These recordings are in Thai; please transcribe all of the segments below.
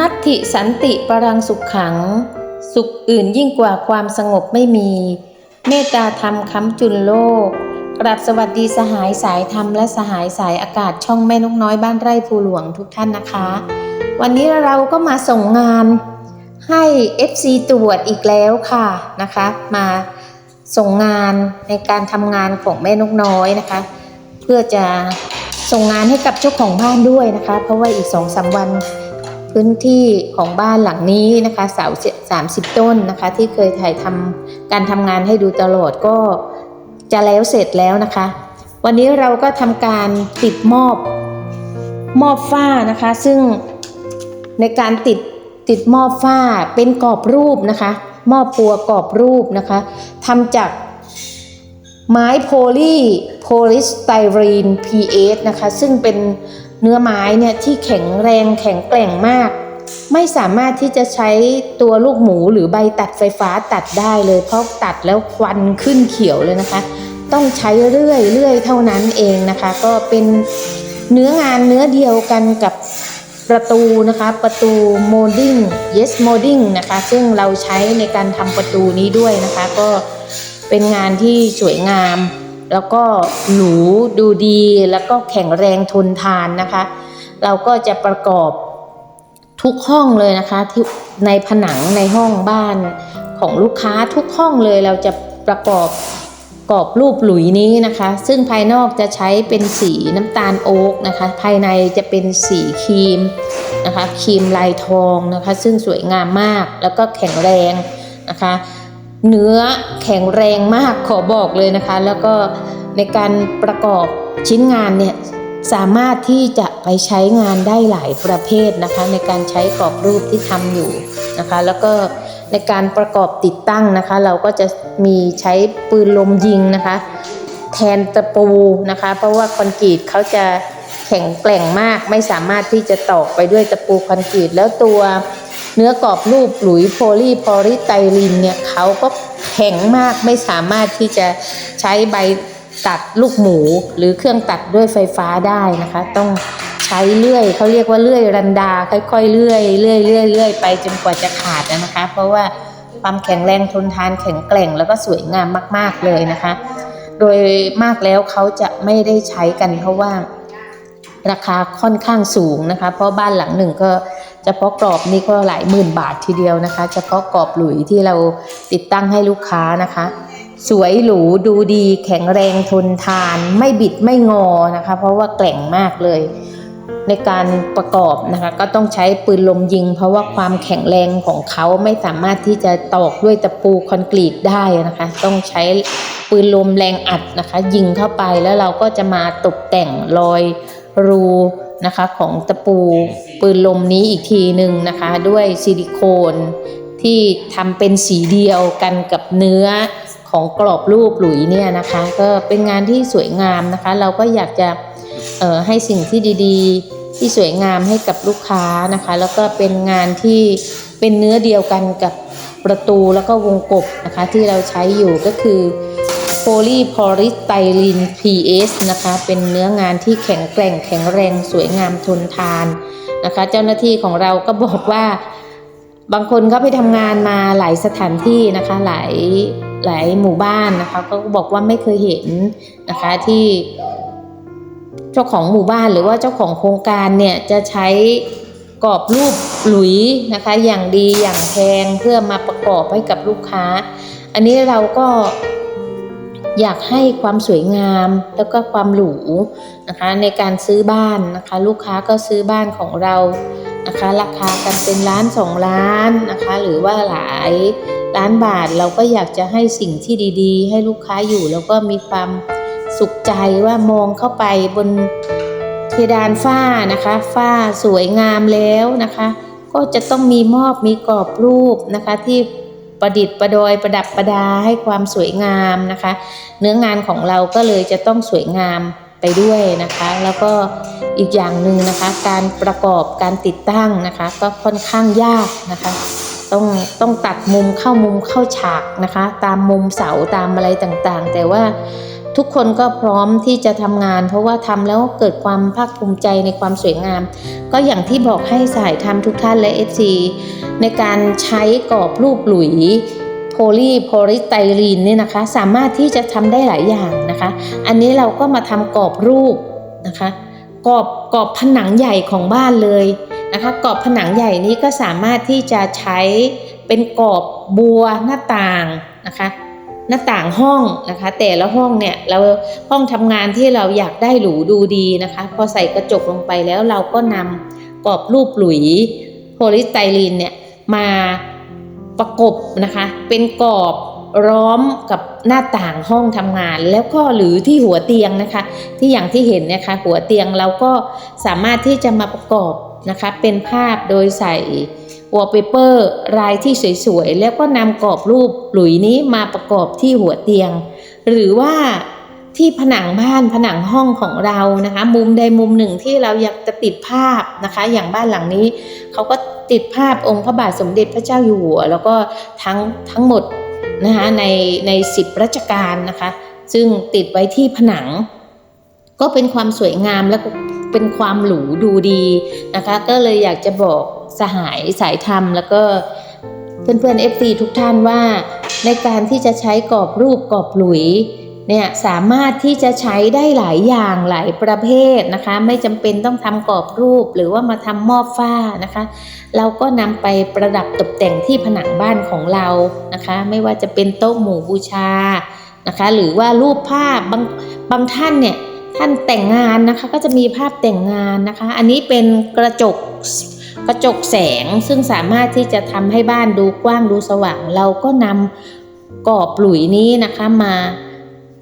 นัตถิสันติปรังสุขขัง สุขอื่นยิ่งกว่าความสงบไม่มี เมตตาธรรมค้ำจุนโลกกราบสวัสดีสหายสายธรรมและสหายสายอากาศช่องแม่นกน้อยบ้านไร่ภูหลวงทุกท่านนะคะ วันนี้เราก็มาส่งงานให้ FC ตรวจอีกแล้วค่ะนะคะ มาส่งงานในการทำงานของแม่นกน้อยนะคะ เพื่อจะส่งงานให้กับเจ้าของบ้านด้วยนะคะ เพราะว่าอีกสองสามวัน พื้นที่ของบ้านหลังนี้นะคะเสาสามสิบต้นนะคะ ที่เคยถ่ายทำการทำงานให้ดูตลอดก็จะแล้วเสร็จแล้วนะคะ วันนี้เราก็ทำการติดมอบมอบฝ้านะคะ ซึ่งในการติดติดมอบฝ้าเป็นกรอบรูปนะคะ มอบปัวกรอบรูปนะคะทำจากไม้โพลีโพลิสไตรีน PS นะคะ ซึ่งเป็น เนื้อไม้เนี่ยที่แข็งแรงแข็งแกร่งมาก ไม่สามารถที่จะใช้ตัวลูกหมูหรือใบตัดไฟฟ้าตัดได้เลย เพราะตัดแล้วควันขึ้นเขียวเลยนะคะ ต้องใช้เรื่อยเรื่อยเท่านั้นเองนะคะ ก็เป็นเนื้องานเนื้อเดียวกันกับประตูนะคะประตูโมดิ้ง yes molding นะคะซึ่งเราใช้ในการทำประตูนี้ด้วยนะคะ ก็เป็นงานที่สวยงาม แล้วก็หรูดูดีแล้วก็แข็งแรงทนทานนะคะ เราก็จะประกอบทุกห้องเลยนะคะที่ในผนังในห้องบ้านของลูกค้าทุกห้องเลยเราจะประกอบกรอบรูปหลุยนี้นะคะ ซึ่งภายนอกจะใช้เป็นสีน้ำตาลโอ๊กนะคะ ภายในจะเป็นสีครีมนะคะครีมลายทองนะคะ ซึ่งสวยงามมากแล้วก็แข็งแรงนะคะ เนื้อแข็งแรงมากขอบอกเลยนะคะ แล้วก็ในการประกอบชิ้นงานเนี่ยสามารถที่จะไปใช้งานได้หลายประเภทนะคะ ในการใช้กรอบรูปที่ทำอยู่นะคะ แล้วก็ในการประกอบติดตั้งนะคะ เราก็จะมีใช้ปืนลมยิงนะคะ แทนตะปูนะคะ เพราะว่าคอนกรีตเขาจะแข็งแกร่งมากไม่สามารถที่จะตอกไปด้วยตะปูคอนกรีตแล้วตัว เนื้อกรอบรูปหลุยโพลีพอลิไตรินเนี่ยเขาก็แข็งมากไม่สามารถที่จะใช้ใบตัดลูกหมูหรือเครื่องตัดด้วยไฟฟ้าได้นะคะ ต้องใช้เลื่อยเขาเรียกว่าเลื่อยรันดา ค่อยๆเลื่อยเลื่อยเลื่อยเลื่อยไปจนกว่าจะขาดนะคะ เพราะว่าความแข็งแรงทนทานแข็งแกร่งแล้วก็สวยงามมาก ๆเลยนะคะ โดยมากแล้วเขาจะไม่ได้ใช้กันเพราะว่าราคาค่อนข้างสูงนะคะ เพราะบ้านหลังหนึ่งก็ เฉพาะกรอบนี่ก็หลายหมื่นบาททีเดียวนะคะ เฉพาะกรอบหลุยที่เราติดตั้งให้ลูกค้านะคะ สวยหรูดูดีแข็งแรงทนทาน ไม่บิดไม่งอนะคะ เพราะว่าแกร่งมากเลย ในการประกอบนะคะ ก็ต้องใช้ปืนลมยิง เพราะว่าความแข็งแรงของเขาไม่สามารถที่จะตอกด้วยตะปูคอนกรีตได้นะคะ ต้องใช้ปืนลมแรงอัดนะคะ ยิงเข้าไปแล้วเราก็จะมาตกแต่งรอย รูนะคะของตะปูปืนลมนี้อีกทีหนึ่งนะคะ ด้วยซิลิโคนที่ทำเป็นสีเดียวกันกับเนื้อของกรอบรูปหลุยเนี่ยนะคะ ก็เป็นงานที่สวยงามนะคะ เราก็อยากจะให้สิ่งที่ดีๆ ที่สวยงามให้กับลูกค้านะคะ แล้วก็เป็นงานที่เป็นเนื้อเดียวกันกับประตูแล้วก็วงกบนะคะที่เราใช้อยู่ก็คือ โพลีพอลิสไตรีน PS นะคะ เป็นเนื้องานที่แข็งแกร่งแข็งแรงสวยงามทนทานนะคะ เจ้าหน้าที่ของเราก็บอกว่าบางคนเขาไปทำงานมาหลายสถานที่นะคะ หลายหลายหมู่บ้านนะคะ ก็บอกว่าไม่เคยเห็นนะคะที่เจ้าของหมู่บ้านหรือว่าเจ้าของโครงการเนี่ยจะใช้กรอบรูปหลุยนะคะ อย่างดีอย่างแพงเพื่อมาประกอบให้กับลูกค้า อันนี้เราก็ อยากให้ความสวยงามแล้วก็ความหรูนะคะในการซื้อบ้านนะคะ ลูกค้าก็ซื้อบ้านของเรานะคะ ราคากันเป็นล้านสองล้านนะคะ หรือว่าหลายล้านบาทเราก็อยากจะให้สิ่งที่ดีๆ ให้ลูกค้าอยู่แล้วก็มีความสุขใจว่ามองเข้าไปบนเพดานฝ้านะคะ ฝ้าสวยงามแล้วนะคะ ก็จะต้องมีมอบมีกรอบรูปนะคะที่ ประดิษฐ์ประดอยประดับประดาให้ความสวยงามนะคะ เนื้องานของเราก็เลยจะต้องสวยงามไปด้วยนะคะ แล้วก็อีกอย่างหนึ่งนะคะ การประกอบการติดตั้งนะคะ ก็ค่อนข้างยากนะคะต้องต้องตัดมุมเข้ามุมเข้าฉากนะคะ ตามมุมเสาตามอะไรต่างๆ แต่ว่า ทุกคนก็พร้อมที่จะทำงาน เพราะว่าทำแล้วเกิดความภาคภูมิใจในความสวยงาม ก็อย่างที่บอกให้สายทำทุกท่านและ FC ในการใช้กรอบรูปหลุยโพลีโพลิสไตรีนเนี่ยนะคะสามารถที่จะทำได้หลายอย่างนะคะ อันนี้เราก็มาทำกรอบรูปนะคะกรอบกรอบผนังใหญ่ของบ้านเลยนะคะกรอบผนังใหญ่นี้ก็สามารถที่จะใช้เป็นกรอบบัวหน้าต่างนะคะ หน้าต่างห้องนะคะ แต่ละห้องเนี่ยเราห้องทำงานที่เราอยากได้หรูดูดีนะคะ พอใส่กระจกลงไปแล้วเราก็นำกรอบรูปหลุยโพลิสไตรีนเนี่ยมาประกบนะคะ เป็นกรอบร้อมกับหน้าต่างห้องทำงาน แล้วก็หรือที่หัวเตียงนะคะ ที่อย่างที่เห็นนะคะ หัวเตียงเราก็สามารถที่จะมาประกอบนะคะ เป็นภาพโดยใส่ วอลเปเปอร์ลายที่สวยๆ แล้วก็นำกรอบรูปหลุยนี้มาประกอบที่หัวเตียง หรือว่าที่ผนังบ้านผนังห้องของเรานะคะ มุมใดมุมหนึ่งที่เราอยากจะติดภาพนะคะ อย่างบ้านหลังนี้เขาก็ติดภาพองค์พระบาทสมเด็จพระเจ้าอยู่หัว แล้วก็ทั้งทั้งหมดนะคะในในสิบรัชกาลนะคะ ซึ่งติดไว้ที่ผนัง ก็เป็นความสวยงามและเป็นความหรูดูดีนะคะ ก็เลยอยากจะบอก สหายสายธรรม แล้วก็เพื่อนๆ FC ทุกท่านว่า ในการที่จะใช้กรอบรูปกรอบหลุยเนี่ยสามารถที่จะใช้ได้หลายอย่างหลายประเภทนะคะ ไม่จำเป็นต้องทำกรอบรูปหรือว่ามาทำมอบฝ้านะคะ เราก็นำไปประดับตกแต่งที่ผนังบ้านของเรานะคะ ไม่ว่าจะเป็นโต๊ะหมู่บูชานะคะ หรือว่ารูปภาพบางบางท่านเนี่ยท่านแต่งงานนะคะก็จะมีภาพแต่งงานนะคะ อันนี้เป็นกระจก กระจกแสงซึ่งสามารถที่จะทำให้บ้านดูกว้างดูสว่าง เราก็นำกรอบหลุยนี้นะคะมา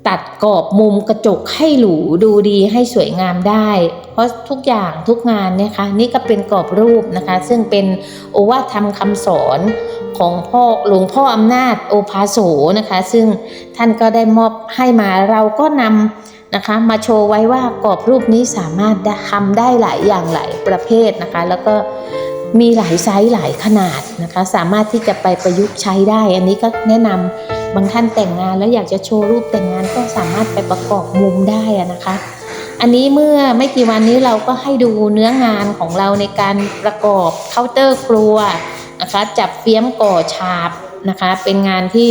ตัดกรอบมุมกระจกให้หรูดูดีให้สวยงามได้ เพราะทุกอย่างทุกงานนี่ยค่ะนี่ก็เป็นกรอบรูปนะคะ ซึ่งเป็นโอวาทธรรมคำสอนของพ่อหลวงพ่ออำนาจโอภาโสนะคะ ซึ่งท่านก็ได้มอบให้มาเราก็นำ นะคะ มาโชว์ไว้ว่ากรอบรูปนี้สามารถทำได้หลายอย่างหลายประเภทนะคะ แล้วก็มีหลายไซส์หลายขนาดนะคะ สามารถที่จะไปประยุกต์ใช้ได้ อันนี้ก็แนะนำบางท่านแต่งงาน แล้วอยากจะโชว์รูปแต่งงานก็สามารถไปประกอบมุมได้นะคะ อันนี้เมื่อไม่กี่วันนี้เราก็ให้ดูเนื้องานของเราในการประกอบเคาน์เตอร์ครัวนะคะ จับเฟี้ยมก่อฉาบ นะคะ เป็นงานที่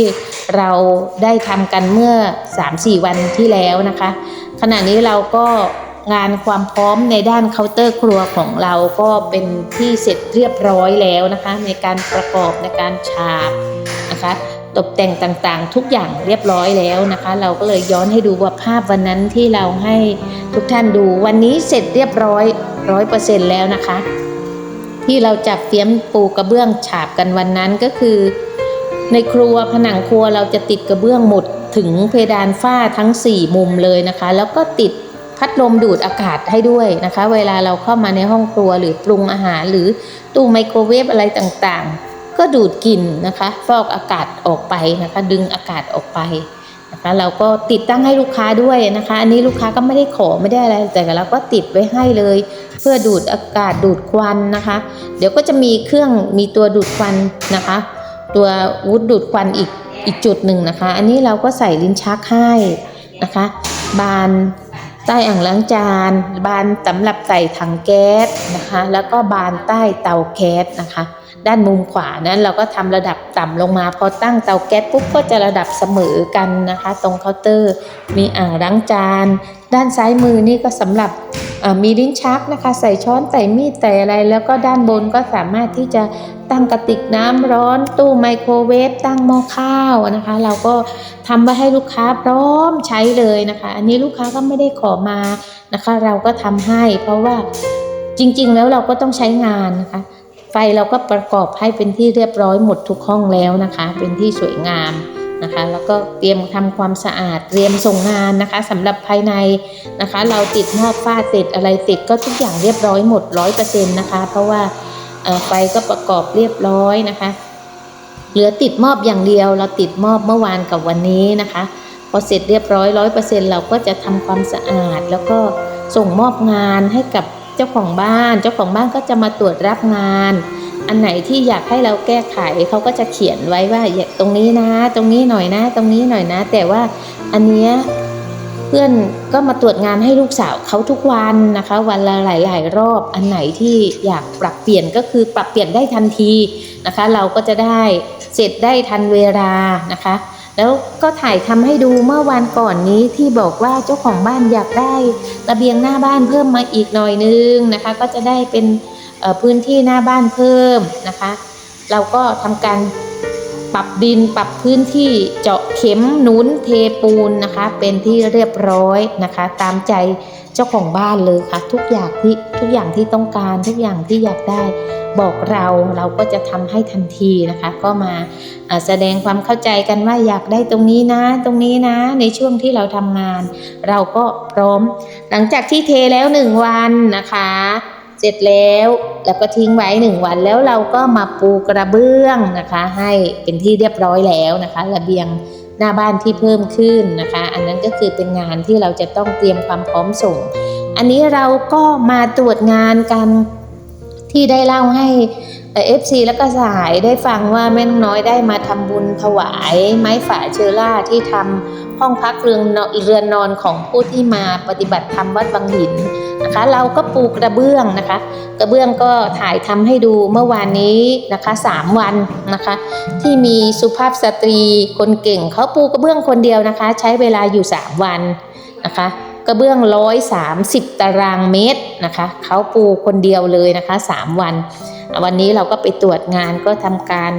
เราได้ทำกันเมื่อ 3-4 วันที่แล้วนะคะ ขณะนี้เราก็งานความพร้อมในด้านเคาน์เตอร์ครัวของเราก็เป็นที่เสร็จเรียบร้อยแล้วนะคะ ในการประกอบในการฉาบนะคะ ตกแต่งต่างๆ ทุกอย่างเรียบร้อยแล้วนะคะ เราก็เลยย้อนให้ดูว่าภาพวันนั้นที่เราให้ทุกท่านดูวันนี้เสร็จเรียบร้อยร้อยเปอร์เซ็นต์แล้วนะคะ ที่เราจับเฟี้ยมปูกระเบื้องฉาบกันวันนั้นก็คือ ในครัวผนังครัวเราจะติดกระเบื้องหมดถึงเพดานฝ้าทั้ง 4 มุมเลยนะคะ แล้วก็ติดพัดลมดูดอากาศให้ด้วยนะคะ เวลาเราเข้ามาในห้องครัวหรือปรุงอาหารหรือตู้ไมโครเวฟอะไรต่างๆ ก็ดูดกลิ่นนะคะฟอกอากาศออกไปนะคะ ดึงอากาศออกไปนะคะเราก็ติดตั้งให้ลูกค้าด้วยนะคะ อันนี้ลูกค้าก็ไม่ได้ขอไม่ได้อะไรแต่เราก็ติดไว้ให้เลย เพื่อดูดอากาศดูดควันนะคะ เดี๋ยวก็จะมีเครื่องมีตัวดูดควันนะคะ ตัววุ้ดดูดควันอีกอีกจุดหนึ่งนะคะ อันนี้เราก็ใส่ลิ้นชักให้นะคะ บานใต้อ่างล้างจาน บานสำหรับใส่ถังแก๊สนะคะ แล้วก็บานใต้เตาแก๊สนะคะ ด้านมุมขวานั้นเราก็ทำระดับต่ำลงมา พอตั้งเตาแก๊สปุ๊บก็จะระดับเสมอกันนะคะ ตรงเคาน์เตอร์ มีอ่างล้างจาน ด้านซ้ายมือนี่ก็สำหรับมีลิ้นชักนะคะ ใส่ช้อนใส่มีดใส่อะไรแล้วก็ด้านบนก็สามารถที่จะตั้งกระติกน้ำร้อน ตู้ไมโครเวฟตั้งหม้อข้าวนะคะ เราก็ทำไว้ให้ลูกค้าพร้อมใช้เลยนะคะ อันนี้ลูกค้าก็ไม่ได้ขอมานะคะ เราก็ทำให้ เพราะว่าจริง ๆ แล้วเราก็ต้องใช้งานนะคะ ไฟเราก็ประกอบให้เป็นที่เรียบร้อยหมดทุกห้องแล้วนะคะ เป็นที่สวยงามนะคะ แล้วก็เตรียมทำความสะอาดเตรียมส่งงานนะคะสำหรับภายในนะคะ เราติดมอบฝ้าเสร็จอะไรเสร็จก็ทุกอย่างเรียบร้อยหมดร้อยเปอร์เซ็นต์นะคะ เพราะว่าไฟก็ประกอบเรียบร้อยนะคะเหลือติดมอบอย่างเดียว เราติดมอบเมื่อวานกับวันนี้นะคะ พอเสร็จเรียบร้อยร้อยเปอร์เซ็นต์เราก็จะทำความสะอาด แล้วก็ส่งมอบงานให้กับ เจ้าของบ้าน เจ้าของบ้านก็จะมาตรวจรับงาน อันไหนที่อยากให้เราแก้ไขเขาก็จะเขียนไว้ว่าตรงนี้นะ ตรงนี้หน่อยนะ ตรงนี้หน่อยนะ แต่ว่าอันเนี้ยเพื่อนก็มาตรวจงานให้ลูกสาวเขาทุกวันนะคะ วันละหลาย ๆ รอบอันไหนที่อยากปรับเปลี่ยนก็คือปรับเปลี่ยนได้ทันทีนะคะ เราก็จะได้เสร็จได้ทันเวลานะคะ แล้วก็ถ่ายทำให้ดูเมื่อวันก่อนนี้ที่บอกว่าเจ้าของบ้านอยากได้ระเบียงหน้าบ้านเพิ่มมาอีกหน่อยนึงนะคะ ก็จะได้เป็นพื้นที่หน้าบ้านเพิ่มนะคะ เราก็ทำการปรับดินปรับพื้นที่เจาะเข็มหนุนเทปูนนะคะ เป็นที่เรียบร้อยนะคะ ตามใจ เจ้าของบ้านเลยค่ะ ทุกอย่างที่ทุกอย่างที่ต้องการทุกอย่างที่อยากได้บอกเราเราก็จะทำให้ทันทีนะคะ ก็มาแสดงความเข้าใจกันว่าอยากได้ตรงนี้นะ ตรงนี้นะ ในช่วงที่เราทำงาน เราก็พร้อม หลังจากที่เทแล้วหนึ่งวันนะคะ เสร็จแล้วแล้วก็ทิ้งไว้หนึ่งวันแล้วเราก็มาปูกระเบื้องนะคะ ให้เป็นที่เรียบร้อยแล้วนะคะ ระเบียง หน้าบ้านที่เพิ่มขึ้นนะคะ อันนั้นก็คือเป็นงานที่เราจะต้องเตรียมความพร้อมส่ง อันนี้เราก็มาตรวจงานกันที่ได้เล่าให้เอฟซีแล้วก็สายได้ฟังว่าแม่นน้อยได้มาทำบุญถวายไม้ฝาเชอร่าที่ทำห้องพักเรือนนอนของผู้ที่มาปฏิบัติธรรมวัดบางหิน นะคะ เราก็ปูกระเบื้องนะคะ กระเบื้องก็ถ่ายทำให้ดูเมื่อวานนี้นะคะสามวันนะคะ ที่มีสุภาพสตรีคนเก่งเขาปูกระเบื้องคนเดียวนะคะ ใช้เวลาอยู่ 3 วันนะคะกระเบื้อง 130 ตารางเมตรนะคะเขาปูคนเดียวเลยนะคะ 3 วัน วันนี้เราก็ไปตรวจงานก็ทำการ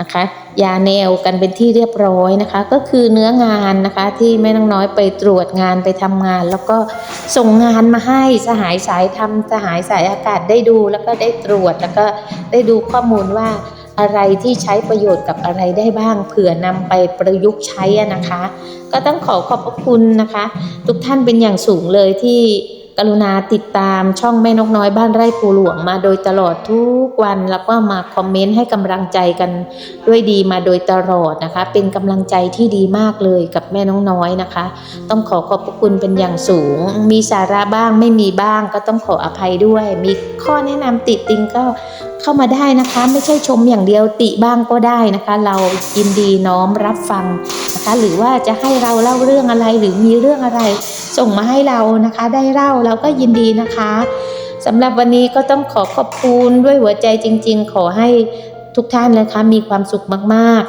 นะคะยาแนวกันเป็นที่เรียบร้อยนะคะ ก็คือเนื้องานนะคะที่แม่น้องน้อยไปตรวจงานไปทำงาน แล้วก็ส่งงานมาให้สหายสายทำสหายสายอากาศได้ดูแล้วก็ได้ตรวจแล้วก็ได้ดูข้อมูลว่าอะไรที่ใช้ประโยชน์กับอะไรได้บ้างเผื่อนำไปประยุกต์ใช้นะคะ ก็ต้องขอขอบพระคุณนะคะ ทุกท่านเป็นอย่างสูงเลยที่ กรุณาติดตามช่องแม่นกน้อยบ้านไร่ปูหลวงมาโดยตลอดทุกวันแล้วก็มาคอมเมนต์ให้กำลังใจกันด้วยดีมาโดยตลอดนะคะ เป็นกำลังใจที่ดีมากเลยกับแม่น้องน้อยนะคะ ต้องขอขอบพระคุณเป็นอย่างสูง มีสาระบ้างไม่มีบ้างก็ต้องขออภัยด้วย มีข้อแนะนำติดติงก็เข้ามาได้นะคะ ไม่ใช่ชมอย่างเดียวติบ้างก็ได้นะคะ เรายินดีน้อมรับฟังนะคะ หรือว่าจะให้เราเล่าเรื่องอะไรหรือมีเรื่องอะไร ส่งมาให้เรานะคะ ได้เล่าเราก็ยินดีนะคะสำหรับวันนี้ก็ต้องขอขอบคุณด้วยหัวใจจริง ๆ ขอให้ทุกท่านนะคะมีความสุขมาก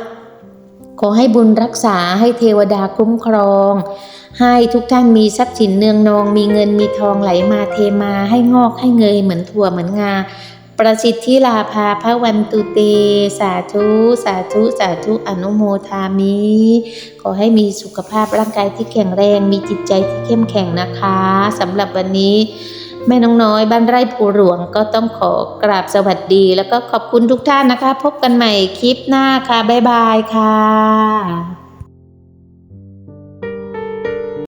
ๆ ขอให้บุญรักษาให้เทวดาคุ้มครอง ให้ทุกท่านมีทรัพย์สินเนืองนอง มีเงินมีทองไหลมาเทมาให้งอกให้เงยเหมือนถั่วเหมือนงา ประสิทธิลาภาพระวันตุเต สาธุ สาธุ สาธุอนุโมทามิ ขอให้มีสุขภาพร่างกายที่แข็งแรง มีจิตใจที่เข้มแข็งนะคะสำหรับวันนี้ แม่น้องน้อยบ้านไร่ภูหลวงก็ต้องขอกราบสวัสดี แล้วก็ขอบคุณทุกท่านนะคะ พบกันใหม่คลิปหน้าค่ะ บ๊ายบายค่ะ